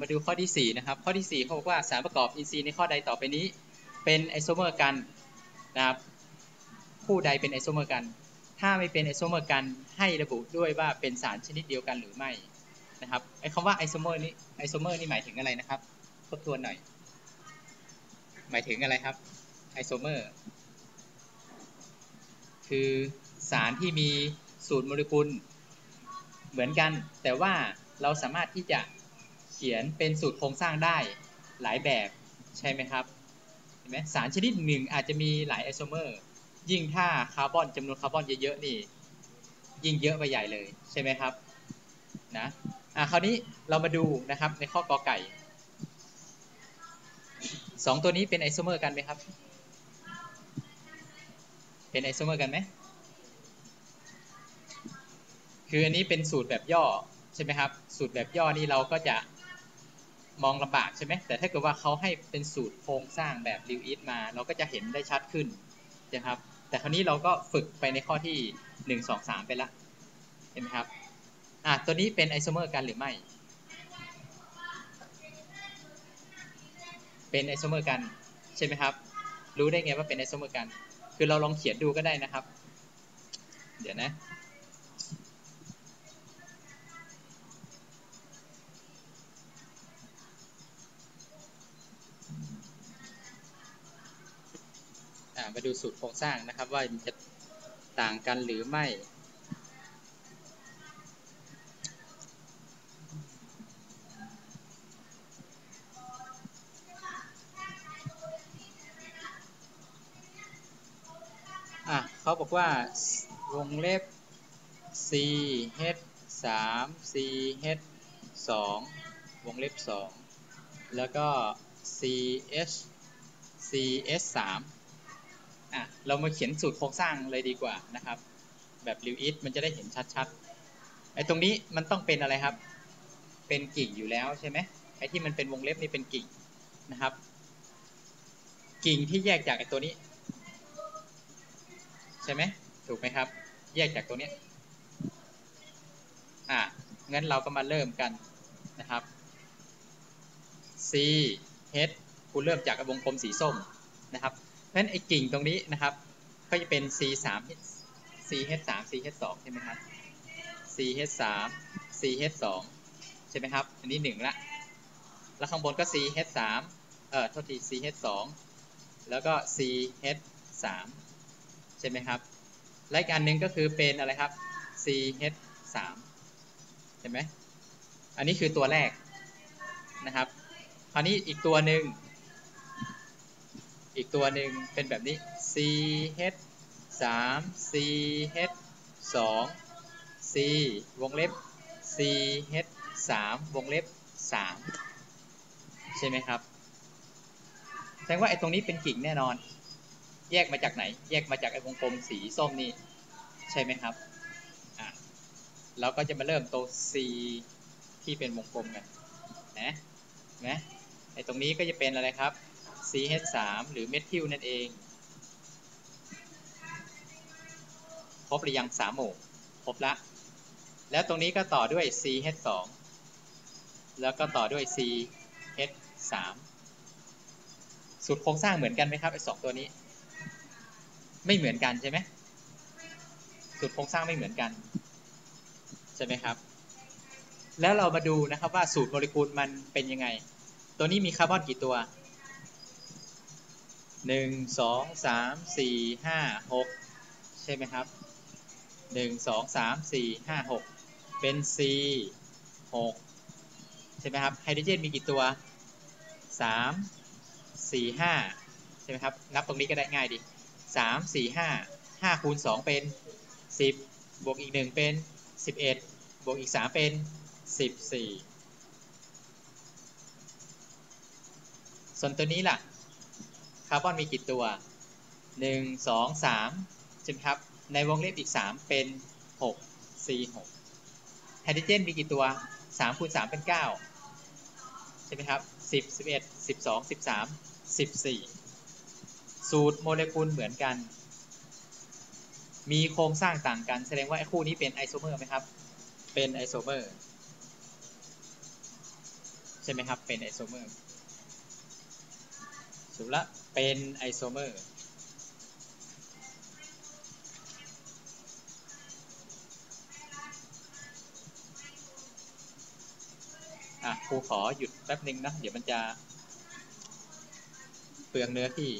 มาดูข้อที่ 4 นะครับ ข้อที่ 4เขาบอกว่าสารประกอบอินทรีย์ในข้อใดต่อไปนี้ เป็นไอโซเมอร์กันนะครับคู่ใดเป็นไอโซเมอร์กัน ถ้าไม่เป็นไอโซเมอร์กันให้ระบุด้วยว่าเป็นสารชนิดเดียวกันหรือไม่นะครับไอคำว่าไอโซเมอร์นี่ไอโซเมอร์นี่หมายถึงอะไรนะครับทบทวนหน่อย หมายถึงอะไรครับไอโซเมอร์คือสารที่มีสูตรโมเลกุลเหมือนกัน แต่ว่าเราสามารถที่จะ เขียนเป็นสูตรโครงสร้างได้หลายแบบใช่ไหมครับเห็นไหมสารชนิดหนึ่งอาจจะมีหลายไอโซเมอร์ ยิ่งถ้าคาร์บอนจำนวนคาร์บอนเยอะๆนี่ยิ่งเยอะไปใหญ่เลยใช่ไหมครับนะอะคราวนี้เรามาดูนะครับในข้อกอไก่สองตัวนี้เป็นไอโซเมอร์กันไหมครับ เป็นไอโซเมอร์กันไหม คืออันนี้เป็นสูตรแบบย่อใช่ไหมครับ สูตรแบบย่อนี่เราก็จะ มองลำบากใช่ไหมแต่ถ้าเกิดว่าเขาให้เป็นสูตรโครงสร้างแบบริวอิทมา เราก็จะเห็นได้ชัดขึ้นนะครับ แต่คราวนี้เราก็ฝึกไปในข้อที่ 1 2 3 ไปละเห็นไหมครับอะตัวนี้เป็นไอโซเมอร์กันหรือไม่ เป็นไอโซเมอร์กันใช่ไหมครับ รู้ได้ไงว่าเป็นไอโซเมอร์กัน คือเราลองเขียนดูก็ได้นะครับ เดี๋ยวนะ มาดูสูตรโครงสร้างนะครับ ว่าจะต่างกันหรือไม่ อะเขาบอกว่าวงเล็บ c h 3 c h 2วงเล็บ 2 แล้วก็ c h c s 3 อะเรามาเขียนสูตรโครงสร้างเลยดีกว่านะครับ แบบริวอิทมันจะได้เห็นชัดๆไอ้ตรงนี้มันต้องเป็นอะไรครับ เป็นกิ่งอยู่แล้วใช่ไหมไอ้ที่มันเป็นวงเล็บนี่เป็นกิ่งนะครับ กิ่งที่แยกจากไอ้ตัวนี้ ใช่ไหมถูกไหมครับ แยกจากตัวนี้อะงั้นเราก็มาเริ่มกันนะครับ C H คุณเริ่มจากวงกลมสีส้มนะครับ นั้นไอ้กิ่งตรงนี้นะครับ ก็จะเป็น C 3 C H 3 C H 2ใช่ไหมครับ C H 3 C H 2ใช่ไหมครับ อันนี้หนึ่งละแล้วข้างบนก็ C H 3เอ่อโทษที C H 2แล้วก็ C H 3ใช่ไหมครับและอีกอันหนึ่งก็คือเป็นอะไรครับ C H 3ใช่ไหมอันนี้คือตัวแรกนะครับคราวนี้อีกตัวหนึ่ง อีกตัวหนึ่งเป็นแบบนี้ c h 3 c h 2 c วงเล็บ c h 3วงเล็บ 3 ใช่ไหมครับ แสดงว่าไอ้ตรงนี้เป็นกิ่งแน่นอน แยกมาจากไหน แยกมาจากไอ้วงกลมสีส้มนี่ ใช่ไหมครับอะเราก็จะมาเริ่มตัว c ที่เป็นวงกลมกันนะนะไอ้ตรงนี้ก็จะเป็นอะไรครับ CH3 หรือเมทิลนั่นเอง ครบหรือยังสามหมู่ครบละ แล้วตรงนี้ก็ต่อด้วย CH2 แล้วก็ต่อด้วย CH3 สูตรโครงสร้างเหมือนกันไหมครับไอ้สองตัวนี้ ไม่เหมือนกันใช่ไหมสูตรโครงสร้างไม่เหมือนกัน ใช่ไหมครับ แล้วเรามาดูนะครับว่าสูตรโมเลกุลมันเป็นยังไง ตัวนี้มีคาร์บอนกี่ตัว หนึ่งสองสามสี่ห้าหกใช่ไหมครับหนึ่งสองสามสี่ห้าหกเป็น C หกใช่ไหมครับไฮโดรเจนมีกี่ตัวสามสี่ห้าใช่ไหมครับนับตรงนี้ก็ได้ง่ายดีสามสี่ห้าห้าคูณสองเป็นสิบบวกอีกหนึ่งเป็นสิบเอ็ดบวกอีกสามเป็นสิบสี่ส่วนตัวนี้ล่ะ คาร์บอนมีกี่ตัว 1 2 3ใช่ไหมครับ ในวงเล็บอีก 3 เป็น 6 C 6 ไฮโดรเจนมีกี่ตัว 3 คูณ 3 เป็น 9 ใช่ไหมครับ 10 11 12 13 14 สูตรโมเลกุลเหมือนกัน มีโครงสร้างต่างกัน แสดงว่าไอ้คู่นี้เป็นไอโซเมอร์ไหมครับ เป็นไอโซเมอร์ ใช่ไหมครับ เป็นไอโซเมอร์ สรุปละเป็นไอโซเมอร์ อะครูขอหยุดแป๊บหนึ่งนะ เดี๋ยวมันจะเปลืองเนื้อที่